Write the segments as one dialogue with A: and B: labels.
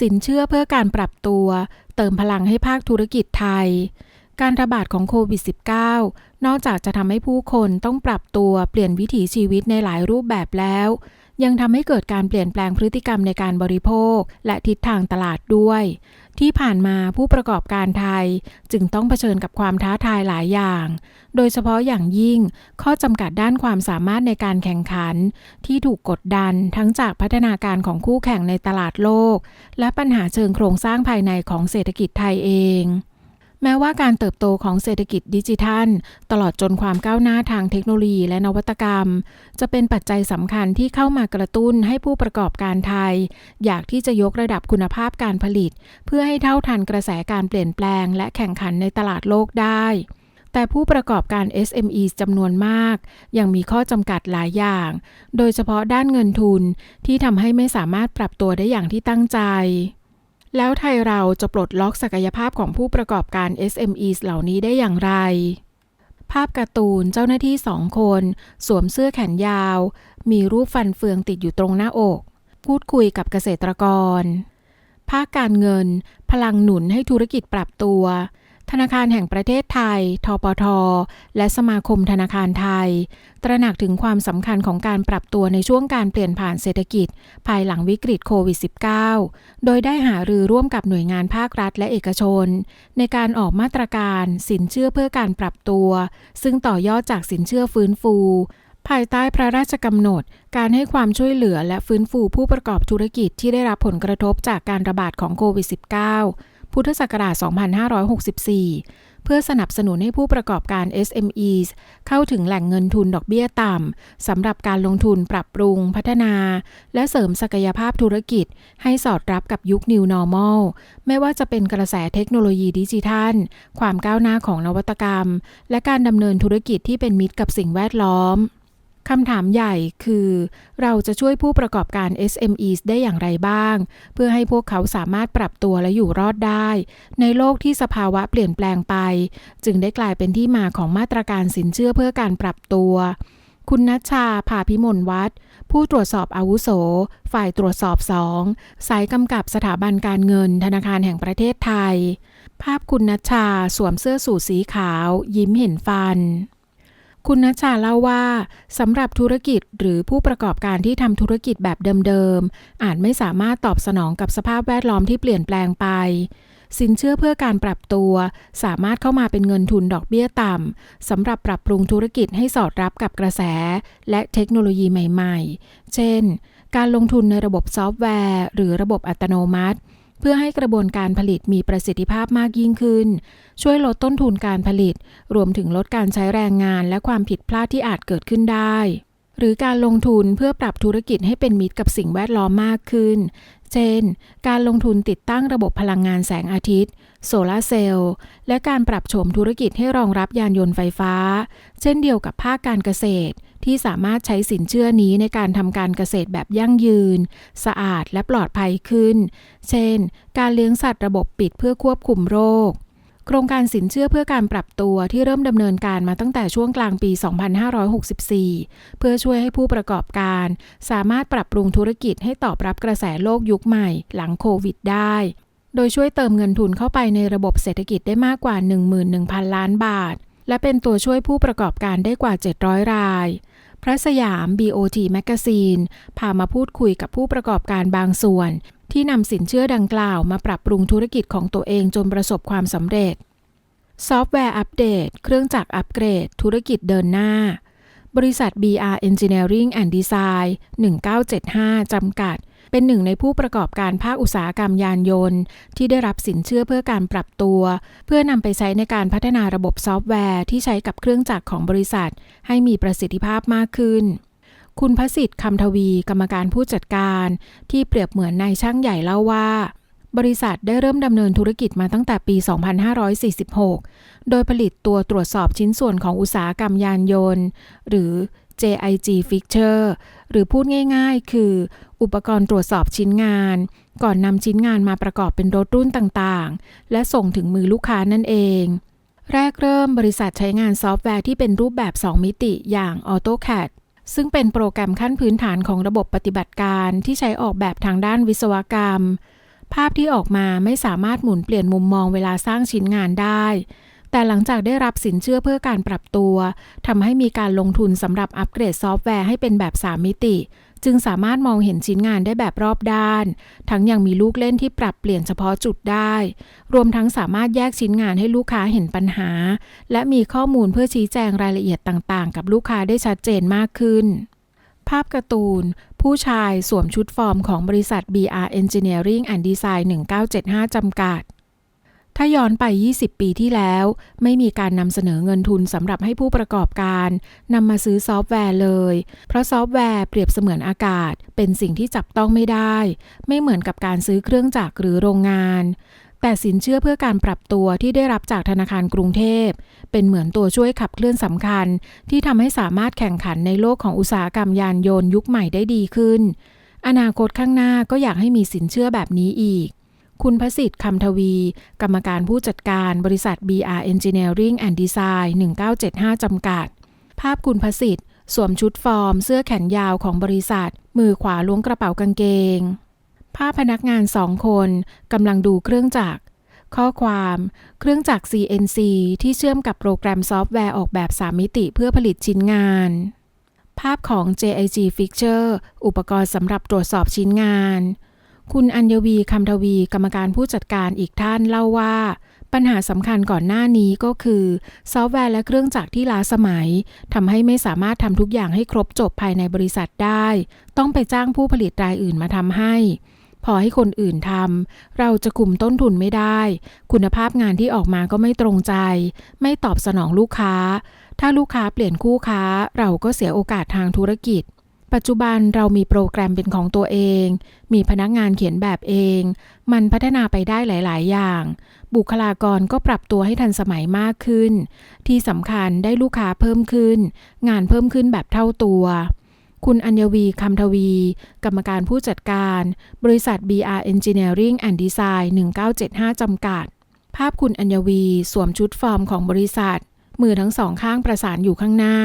A: สินเชื่อเพื่อการปรับตัว เติมพลังให้ภาคธุรกิจไทย การระบาดของโควิด -19 นอกจากจะทำให้ผู้คนต้องปรับตัวเปลี่ยนวิถีชีวิตในหลายรูปแบบแล้ว ยังทำให้เกิดการเปลี่ยนแปลงพฤติกรรมในการบริโภค และทิศทางตลาดด้วย ที่ผ่านมาผู้ประกอบการไทยจึงต้องเผชิญกับความท้าทายหลายอย่าง โดยเฉพาะอย่างยิ่ง ข้อจำกัดด้านความสามารถในการแข่งขัน ที่ถูกกดดันทั้งจากพัฒนาการของคู่แข่งในตลาดโลก และปัญหาเชิงโครงสร้างภายในของเศรษฐกิจไทยเอง แม้ว่าการเติบโตของเศรษฐกิจดิจิทัล ตลอดจนความก้าวหน้าทางเทคโนโลยีและนวัตกรรม จะเป็นปัจจัยสำคัญที่เข้ามากระตุ้นให้ผู้ประกอบการไทย อยากที่จะยกระดับคุณภาพการผลิต เพื่อให้เท่าทันกระแสการเปลี่ยนแปลง และแข่งขันในตลาดโลกได้ แต่ผู้ประกอบการ SME จำนวนมาก ยังมีข้อจำกัดหลายอย่าง โดยเฉพาะด้านเงินทุนที่ทำให้ไม่สามารถปรับตัวได้อย่างที่ตั้งใจ แล้วไทยเราจะปลดล็อกศักยภาพของผู้ประกอบการ SME เหล่านี้ได้อย่างไร ภาพการ์ตูนเจ้าหน้าที่สองคน สวมเสื้อแขนยาว มีรูปฟันเฟืองติดอยู่ตรงหน้าอก พูดคุยกับเกษตรกร ภาคการเงิน พลังหนุนให้ธุรกิจปรับตัว ธนาคารแห่งประเทศไทย ทปท และสมาคมธนาคารไทย ตระหนักถึงความสำคัญของการปรับตัวในช่วงการเปลี่ยนผ่านเศรษฐกิจ ภายหลังวิกฤตโควิด -19 โดยได้หารือร่วมกับหน่วยงานภาครัฐและเอกชน ในการออกมาตรการสินเชื่อเพื่อการปรับตัว ซึ่งต่อยอดจากสินเชื่อฟื้นฟูภายใต้พระราชกำหนด การให้ความช่วยเหลือและฟื้นฟูผู้ประกอบธุรกิจที่ได้รับผลกระทบจากการระบาดของโควิด -19 พุทธศักราช 2564 เพื่อสนับสนุนให้ผู้ประกอบการ SMEs เข้าถึงแหล่งเงินทุนดอกเบี้ยต่ำสำหรับการลงทุนปรับปรุง พัฒนา และเสริมศักยภาพธุรกิจ ให้สอดรับกับยุค New Normal ไม่ว่าจะเป็นกระแสเทคโนโลยีดิจิทัล ความก้าวหน้าของนวัตกรรม และการดำเนินธุรกิจที่เป็นมิตรกับสิ่งแวดล้อม คำถามใหญ่คือ เราจะช่วยผู้ประกอบการ SMEs ได้อย่างไรบ้าง เพื่อให้พวกเขาสามารถปรับตัวและอยู่รอดได้ ในโลกที่สภาวะเปลี่ยนแปลงไป จึงได้กลายเป็นที่มาของมาตรการสินเชื่อเพื่อการปรับตัว คุณนัชชาภาพิมลวัฒน์ผู้ตรวจสอบอาวุโส ฝ่ายตรวจสอบสองสายกำกับสถาบันการเงิน ธนาคารแห่งประเทศไทย ภาพคุณนัชชาสวมเสื้อสูทสีขาว ยิ้มเห็นฟัน คุณนัชชาเล่าว่าสำหรับธุรกิจหรือผู้ประกอบการที่ทำธุรกิจแบบเดิมๆ อาจไม่สามารถตอบสนองกับสภาพแวดล้อมที่เปลี่ยนแปลงไป สินเชื่อเพื่อการปรับตัว สามารถเข้ามาเป็นเงินทุนดอกเบี้ยต่ำสำหรับปรับปรุงธุรกิจให้สอดรับกับกระแส และเทคโนโลยีใหม่ ๆ เช่น การลงทุนในระบบซอฟต์แวร์ หรือระบบอัตโนมัติ เพื่อให้กระบวนการผลิตมีประสิทธิภาพมากยิ่งขึ้น ช่วยลดต้นทุนการผลิต รวมถึงลดการใช้แรงงานและความผิดพลาดที่อาจเกิดขึ้นได้ หรือการลงทุนเพื่อปรับธุรกิจให้เป็นมิตรกับสิ่งแวดล้อมมากขึ้น เช่น การลงทุนติดตั้งระบบพลังงานแสงอาทิตย์ โซลาร์เซลล์ และการปรับโฉมธุรกิจให้รองรับยานยนต์ไฟฟ้า เช่นเดียวกับภาคการเกษตร ที่สามารถใช้สินเชื่อนี้ในการทำการเกษตรแบบยั่งยืน สะอาดและปลอดภัยขึ้น เช่น การเลี้ยงสัตว์ระบบปิดเพื่อควบคุมโรค โครงการสินเชื่อเพื่อการปรับตัวที่เริ่มดำเนินการมาตั้งแต่ช่วงกลางปี 2564 เพื่อช่วยให้ผู้ประกอบการ สามารถปรับปรุงธุรกิจให้ตอบรับกระแสโลกยุคใหม่ หลังโควิดได้โดยช่วยเติมเงินทุนเข้าไปในระบบเศรษฐกิจได้มากกว่า 11,000 ล้านบาท และเป็นตัวช่วยผู้ประกอบการได้กว่า 700 ราย พระสยาม BOT Magazine พามาพูดคุยกับผู้ประกอบการบางส่วน ที่นำสินเชื่อดังกล่าวมาปรับปรุงธุรกิจของตัวเองจนประสบความสำเร็จ ซอฟต์แวร์อัปเดต เครื่องจักรอัปเกรด ธุรกิจเดินหน้า บริษัท BR Engineering and Design 1975 จำกัด เป็นหนึ่งในผู้ประกอบการภาคอุตสาหกรรมยานยนต์ ที่ได้รับสินเชื่อเพื่อการปรับตัว เพื่อนำไปใช้ในการพัฒนาระบบซอฟต์แวร์ที่ใช้กับเครื่องจักรของบริษัท ให้มีประสิทธิภาพมากขึ้น คุณพสิทธิ์คำทวีกรรมการผู้จัดการ ที่เปรียบเหมือนนายช่างใหญ่เล่าว่าบริษัทได้เริ่มดำเนินธุรกิจมาตั้งแต่ปี 2546 โดยผลิตตัวตรวจสอบชิ้นส่วนของอุตสาหกรรมยานยนต์ หรือ JIG Fixture หรือพูดง่ายๆ คืออุปกรณ์ตรวจสอบชิ้นงาน ก่อนนำชิ้นงานมาประกอบเป็นรถรุ่นต่างๆ และส่งถึงมือลูกค้านั่นเอง แรกเริ่มบริษัทใช้งานซอฟต์แวร์ที่เป็นรูปแบบ 2 มิติอย่าง AutoCAD ซึ่งเป็นโปรแกรมขั้นพื้นฐานของระบบปฏิบัติการที่ใช้ออกแบบทางด้านวิศวกรรม ภาพที่ออกมาไม่สามารถหมุนเปลี่ยนมุมมองเวลาสร้างชิ้นงานได้ แต่หลังจากได้รับสินเชื่อเพื่อการปรับตัวทำให้มีการลงทุนสำหรับอัปเกรดซอฟต์แวร์ให้เป็นแบบ 3 มิติ จึงสามารถมองเห็นชิ้นงานได้แบบรอบด้าน ทั้งยังมีลูกเล่นที่ปรับเปลี่ยนเฉพาะจุดได้ รวมทั้งสามารถแยกชิ้นงานให้ลูกค้าเห็นปัญหา และมีข้อมูลเพื่อชี้แจงรายละเอียดต่างๆ กับลูกค้าได้ชัดเจนมากขึ้น ภาพการ์ตูนผู้ชายสวมชุดฟอร์มของบริษัท BR Engineering and Design 1975 จำกัด ถ้าย้อนไป 20 ปีที่แล้ว ไม่มีการนำเสนอเงินทุนสำหรับให้ผู้ประกอบการนำมาซื้อซอฟต์แวร์เลย เพราะซอฟต์แวร์เปรียบเสมือนอากาศ เป็นสิ่งที่จับต้องไม่ได้ ไม่เหมือนกับการซื้อเครื่องจักรหรือโรงงาน แต่สินเชื่อเพื่อการปรับตัวที่ได้รับจากธนาคารกรุงเทพ เป็นเหมือนตัวช่วยขับเคลื่อนสำคัญ ที่ทำให้สามารถแข่งขันในโลกของอุตสาหกรรมยานยนต์ยุคใหม่ได้ดีขึ้น อนาคตข้างหน้าก็อยากให้มีสินเชื่อแบบนี้อีก คุณพสิทธิ์คำทวี กรรมการผู้จัดการบริษัท BR Engineering and Design 1975 จำกัด ภาพคุณพสิทธิ์สวมชุดฟอร์ม เสื้อแขนยาวของบริษัท มือขวาล้วงกระเป๋ากางเกง ภาพพนักงานสองคนกำลังดูเครื่องจักร ข้อความ เครื่องจักร CNC ที่เชื่อมกับโปรแกรมซอฟต์แวร์ออกแบบ3มิติเพื่อผลิตชิ้นงาน ภาพของ JIG Fixture อุปกรณ์สำหรับตรวจสอบชิ้นงาน คุณอัญวีคำทวีกรรมการผู้จัดการอีกท่านเล่าว่า ปัญหาสำคัญก่อนหน้านี้ก็คือ ซอฟต์แวร์และเครื่องจักรที่ล้าสมัยทำให้ไม่สามารถทำทุกอย่างให้ครบจบภายในบริษัทได้ ต้องไปจ้างผู้ผลิตรายอื่นมาทำให้ พอให้คนอื่นทำเราจะกลุ่มต้นทุนไม่ได้ คุณภาพงานที่ออกมาก็ไม่ตรงใจ ไม่ตอบสนองลูกค้า ถ้าลูกค้าเปลี่ยนคู่ค้า เราก็เสียโอกาสทางธุรกิจ ปัจจุบันเรามีโปรแกรมเป็นของตัวเอง มีพนักงานเขียนแบบเอง มันพัฒนาไปได้หลาย ๆ อย่าง บุคลากรก็ปรับตัวให้ทันสมัยมากขึ้น ที่สำคัญได้ลูกค้าเพิ่มขึ้น งานเพิ่มขึ้นแบบเท่าตัว คุณอัญวีคำทวี กรรมการผู้จัดการ บริษัท BR Engineering and Design 1975 จำกัด ภาพคุณอัญวีสวมชุดฟอร์มของบริษัท มือทั้งสองข้างประสานอยู่ข้างหน้า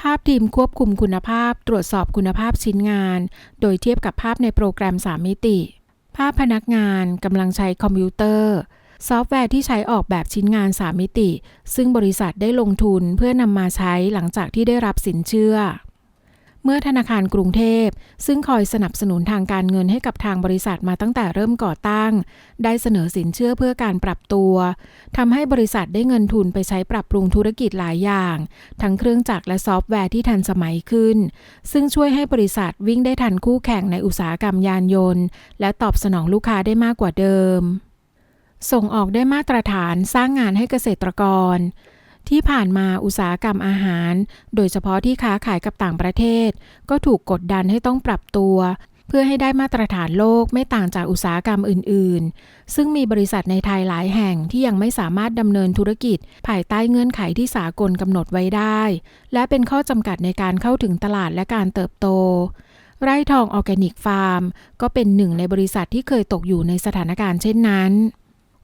A: ภาพทีมควบคุมคุณภาพ ตรวจสอบคุณภาพชิ้นงาน โดยเทียบกับภาพในโปรแกรม 3 มิติ ภาพพนักงานกำลังใช้คอมพิวเตอร์ ซอฟต์แวร์ที่ใช้ออกแบบชิ้นงาน 3 มิติ ซึ่งบริษัทได้ลงทุนเพื่อนำมาใช้หลังจากที่ได้รับสินเชื่อ เมื่อธนาคารกรุงเทพ ซึ่งคอยสนับสนุนทางการเงินให้กับทางบริษัทมาตั้งแต่เริ่มก่อตั้ง ได้เสนอสินเชื่อเพื่อการปรับตัวทำให้บริษัทได้เงินทุนไปใช้ปรับปรุงธุรกิจหลายอย่าง ทั้งเครื่องจักรและซอฟต์แวร์ที่ทันสมัยขึ้น ซึ่งช่วยให้บริษัทวิ่งได้ทันคู่แข่งในอุตสาหกรรมยานยนต์ และตอบสนองลูกค้าได้มากกว่าเดิม ส่งออกได้มาตรฐานสร้างงานให้เกษตรกร ที่ผ่านมาอุตสาหกรรมอาหาร โดยเฉพาะที่ค้าขายกับต่างประเทศ ก็ถูกกดดันให้ต้องปรับตัว เพื่อให้ได้มาตรฐานโลกไม่ต่างจากอุตสาหกรรมอื่น ๆ ซึ่งมีบริษัทในไทยหลายแห่งที่ยังไม่สามารถดำเนินธุรกิจ ภายใต้เงื่อนไขที่สากลกำหนดไว้ได้ และเป็นข้อจำกัดในการเข้าถึงตลาดและการเติบโตไร่ทองออร์แกนิกฟาร์ม ก็เป็นหนึ่งในบริษัทที่เคยตกอยู่ในสถานการณ์เช่นนั้น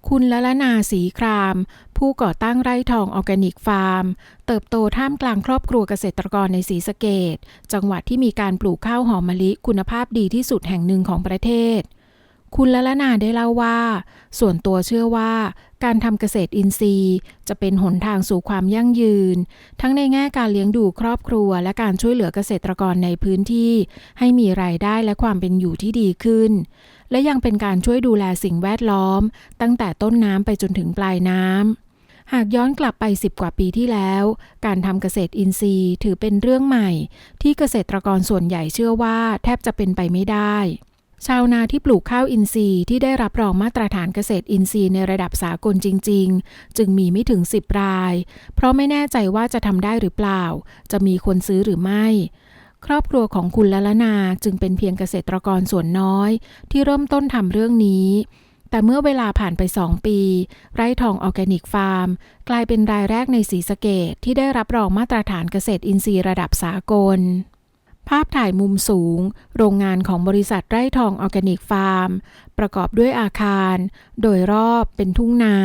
A: คุณละละนาสีคราม ผู้ก่อตั้งไร่ทองออร์แกนิกฟาร์ม เติบโตท่ามกลางครอบครัวเกษตรกรในศรีสะเกดจังหวัดที่มีการปลูกข้าวหอมมะลิคุณภาพดีที่สุดแห่งหนึ่งของประเทศ คุณละละนาได้เล่าว่า ส่วนตัวเชื่อว่า การทำเกษตรอินทรีย์ จะเป็นหนทางสู่ความยั่งยืน ทั้งในแง่การเลี้ยงดูครอบครัว และการช่วยเหลือเกษตรกรในพื้นที่ ให้มีรายได้และความเป็นอยู่ที่ดีขึ้น และยังเป็นการช่วยดูแลสิ่งแวดล้อม ตั้งแต่ต้นน้ำไปจนถึงปลายน้ำ หากย้อนกลับไป 10 กว่าปีที่แล้ว การทำเกษตรอินทรีย์ถือเป็นเรื่องใหม่ ที่เกษตรกรส่วนใหญ่เชื่อว่าแทบจะเป็นไปไม่ได้ ชาวนาที่ปลูกข้าวอินทรีย์ที่ได้รับรองมาตรฐานเกษตรอินทรีย์ในระดับสากลจริง ๆ จึงมีไม่ถึง 10 ราย เพราะไม่แน่ใจว่าจะทำได้หรือเปล่า จะมีคนซื้อหรือไม่ ครอบครัวของคุณละละนาจึงเป็นเพียงเกษตรกรส่วนน้อย ที่เริ่มต้นทำเรื่องนี้ แต่เมื่อเวลาผ่านไป 2 ปี ไร่ทองออร์แกนิกฟาร์ม กลายเป็นรายแรกในสีสะเกตที่ได้รับรองมาตรฐานเกษตรอินทรีย์ระดับสากล ภาพถ่ายมุมสูง โรงงานของบริษัทไร่ทองออร์แกนิกฟาร์ม ประกอบด้วยอาคาร โดยรอบเป็นทุ่งนา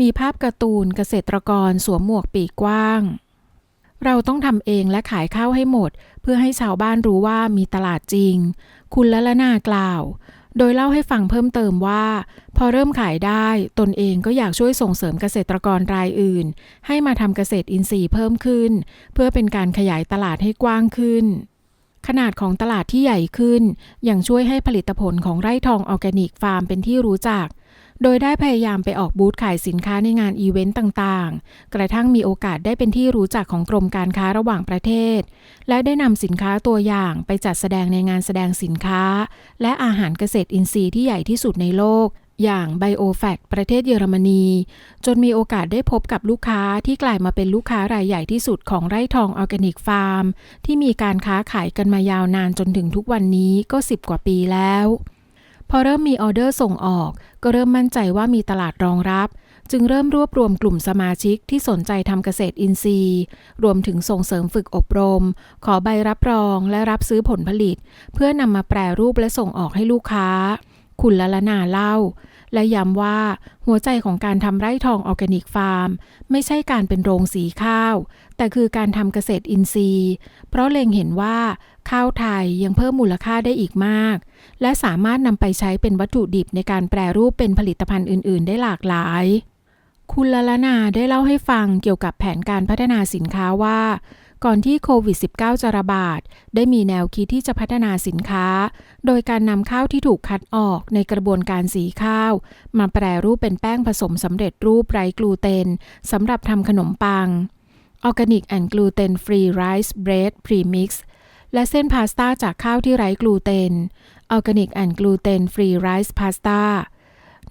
A: มีภาพการ์ตูนเกษตรกรสวมหมวกปีกกว้าง เราต้องทำเองและขายข้าวให้หมด เพื่อให้ชาวบ้านรู้ว่ามีตลาดจริง คุณละละนากล่าว โดยเล่าให้ฟังเพิ่มเติมว่า พอเริ่มขายได้ตนเองก็อยากช่วยส่งเสริมเกษตรกรรายอื่น ให้มาทำเกษตรอินทรีย์เพิ่มขึ้น เพื่อเป็นการขยายตลาดให้กว้างขึ้นขนาดของตลาดที่ใหญ่ขึ้น ยังช่วยให้ผลิตผลของไร่ทองออร์แกนิกฟาร์มเป็นที่รู้จัก โดยได้พยายามไปออกบูธขายสินค้าในงานอีเวนต์ต่างๆ กระทั่งมีโอกาสได้เป็นที่รู้จักของกรมการค้าระหว่างประเทศ และได้นำสินค้าตัวอย่างไปจัดแสดงในงานแสดงสินค้า และอาหารเกษตรอินทรีย์ที่ใหญ่ที่สุดในโลก อย่าง BioFact ประเทศเยอรมนี จนมีโอกาสได้พบกับลูกค้าที่กลายมาเป็นลูกค้ารายใหญ่ที่สุดของไร่ทองออร์แกนิกฟาร์ม ที่มีการค้าขายกันมายาวนานจนถึงทุกวันนี้ก็ 10 กว่าปีแล้ว พอเริ่มมีออเดอร์ส่งออก ก็เริ่มมั่นใจว่ามีตลาดรองรับ จึงเริ่มรวบรวมกลุ่มสมาชิกที่สนใจทำเกษตรอินทรีย์ รวมถึงส่งเสริมฝึกอบรม ขอใบรับรองและรับซื้อผลผลิต เพื่อนำมาแปรรูปและส่งออกให้ลูกค้า คุณละละนาเล่า และย้ำว่า หัวใจของการทำไร่ทองออร์แกนิกฟาร์ม ไม่ใช่การเป็นโรงสีข้าว แต่คือการทำเกษตรอินทรีย์ เพราะเล็งเห็นว่า ข้าวไทยยังเพิ่มมูลค่าได้อีกมาก และสามารถนำไปใช้เป็นวัตถุดิบในการแปรรูปเป็นผลิตภัณฑ์อื่น ๆ ได้หลากหลาย คุณละลนาได้เล่าให้ฟังเกี่ยวกับแผนการพัฒนาสินค้าว่า ก่อนที่โควิด -19 จะระบาด ได้มีแนวคิดที่จะพัฒนาสินค้า โดยการนำข้าวที่ถูกคัดออกในกระบวนการสีข้าว มาแปรรูปเป็นแป้งผสมสำเร็จรูปไร้กลูเตนสำหรับทำขนมปัง Organic and Gluten Free Rice Bread Premix และเส้นพาสต้าจากข้าวที่ไร้กลูเตน Organic and Gluten Free Rice Pasta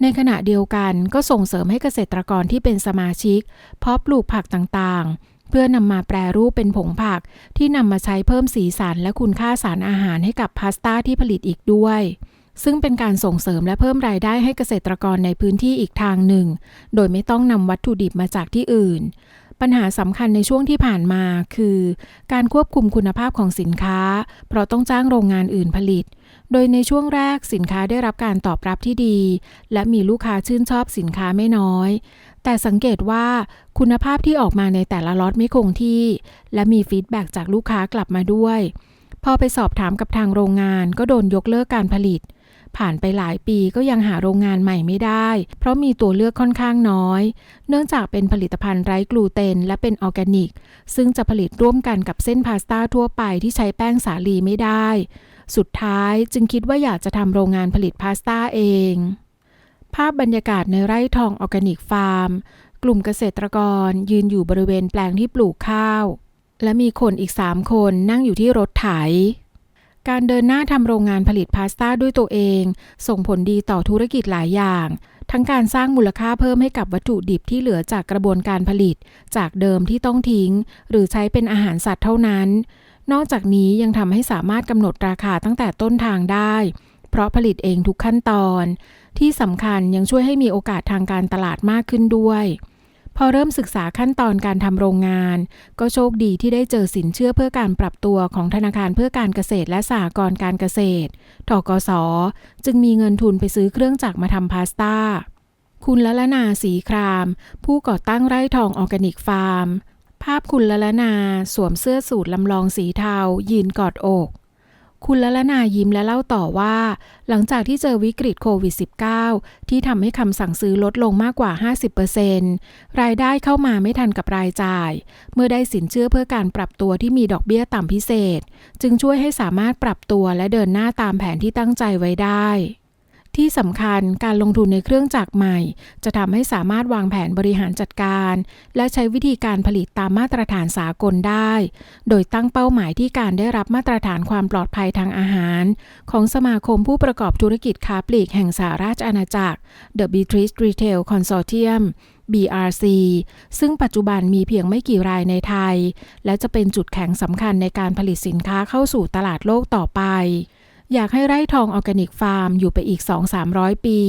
A: ในขณะเดียวกันก็ส่งเสริมให้เกษตรกรที่เป็นสมาชิก เพาะปลูกผักต่างๆ เพื่อนำมาแปรรูปเป็นผงผักที่นำมาใช้เพิ่มสีสันและคุณค่าสารอาหารให้กับพาสต้าที่ผลิตอีกด้วยซึ่งเป็นการส่งเสริมและเพิ่มรายได้ให้เกษตรกรในพื้นที่อีกทางหนึ่ง โดยไม่ต้องนำวัตถุดิบมาจากที่อื่น ปัญหาสำคัญในช่วงที่ผ่านมาคือ การควบคุมคุณภาพของสินค้า เพราะต้องจ้างโรงงานอื่นผลิต โดยในช่วงแรกสินค้าได้รับการตอบรับที่ดี และมีลูกค้าชื่นชอบสินค้าไม่น้อย แต่สังเกตว่าคุณภาพที่ออกมาในแต่ละล็อตไม่คงที่ และมีฟีดแบ็กจากลูกค้ากลับมาด้วย พอไปสอบถามกับทางโรงงานก็โดนยกเลิกการผลิต ผ่านไปหลายปีก็ยังหาโรงงานใหม่ไม่ได้ เพราะมีตัวเลือกค่อนข้างน้อย เนื่องจากเป็นผลิตภัณฑ์ไร้กลูเตน และเป็นออร์แกนิก ซึ่งจะผลิตร่วมกันกับเส้นพาสต้าทั่วไปที่ใช้แป้งสาลีไม่ได้ สุดท้ายจึงคิดว่าอยากจะทำโรงงานผลิตพาสต้าเอง ภาพบรรยากาศในไร่ทองออร์แกนิกฟาร์ม กลุ่มเกษตรกรยืนอยู่บริเวณแปลงที่ปลูกข้าว และมีคนอีก3คนนั่งอยู่ที่รถไถ การเดินหน้าทำโรงงานผลิตพาสต้าด้วยตัวเอง ส่งผลดีต่อธุรกิจหลายอย่าง ทั้งการสร้างมูลค่าเพิ่มให้กับวัตถุดิบที่เหลือจากกระบวนการผลิต จากเดิมที่ต้องทิ้ง หรือใช้เป็นอาหารสัตว์เท่านั้น นอกจากนี้ยังทำให้สามารถกำหนดราคาตั้งแต่ต้นทางได้ เพราะผลิตเองทุกขั้นตอน ที่สำคัญยังช่วยให้มีโอกาสทางการตลาดมากขึ้นด้วย พอเริ่มศึกษาขั้นตอนการทำโรงงาน ก็โชคดีที่ได้เจอสินเชื่อเพื่อการปรับตัวของธนาคารเพื่อการเกษตรและสหกรณ์การเกษตรทกส จึงมีเงินทุนไปซื้อเครื่องจักรมาทำพาสต้า คุณละละนาสีคราม ผู้ก่อตั้งไร่ทองออร์แกนิกฟาร์ม ภาพคุณละละนา สวมเสื้อสูทลำลองสีเทายืนกอดอก คุณละละนายิ้มและเล่าต่อว่า หลังจากที่เจอวิกฤตโควิด -19 ที่ทำให้คำสั่งซื้อลดลงมากกว่า 50%รายได้เข้ามาไม่ทันกับรายจ่าย เมื่อได้สินเชื่อเพื่อการปรับตัวที่มีดอกเบี้ยต่ำพิเศษ จึงช่วยให้สามารถปรับตัวและเดินหน้าตามแผนที่ตั้งใจไว้ได้ ที่สำคัญการลงทุนในเครื่องจักรใหม่ จะทำให้สามารถวางแผนบริหารจัดการ และใช้วิธีการผลิตตามมาตรฐานสากลได้ โดยตั้งเป้าหมายที่การได้รับมาตรฐานความปลอดภัยทางอาหาร ของสมาคมผู้ประกอบธุรกิจค้าปลีกแห่งสหราชอาณาจักร The Beatrice Retail Consortium BRC ซึ่งปัจจุบันมีเพียงไม่กี่รายในไทย และจะเป็นจุดแข็งสำคัญในการผลิตสินค้าเข้าสู่ตลาดโลกต่อไป อยากให้ไร่ทองออร์แกนิกฟาร์มอยู่ไปอีก 2-300 ปี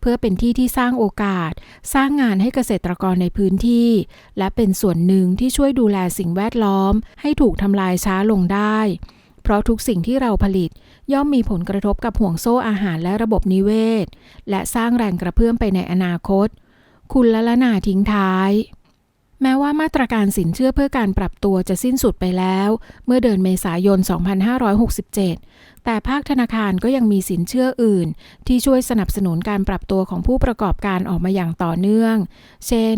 A: เพื่อเป็นที่ที่สร้างโอกาส สร้างงานให้เกษตรกรในพื้นที่ และเป็นส่วนหนึ่งที่ช่วยดูแลสิ่งแวดล้อม ให้ถูกทำลายช้าลงได้ เพราะทุกสิ่งที่เราผลิตย่อมมีผลกระทบกับห่วงโซ่อาหารและระบบนิเวศ และสร้างแรงกระเพื่อมไปในอนาคต คุณละละนาทิ้งท้าย แม้ว่ามาตรการสินเชื่อเพื่อการปรับตัวจะสิ้นสุดไปแล้ว เมื่อเดือนเมษายน 2567 แต่ภาคธนาคารก็ยังมีสินเชื่ออื่น ที่ช่วยสนับสนุนการปรับตัวของผู้ประกอบการออกมาอย่างต่อเนื่อง เช่น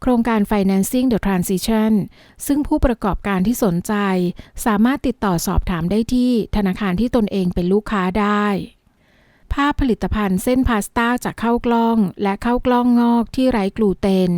A: โครงการ Financing the Transition ซึ่งผู้ประกอบการที่สนใจ สามารถติดต่อสอบถามได้ที่ธนาคารที่ตนเองเป็นลูกค้าได้ภาพผลิตภัณฑ์เส้นพาสต้าจากข้าวกล้อง และข้าวกล้องงอกที่ไร้กลูเตน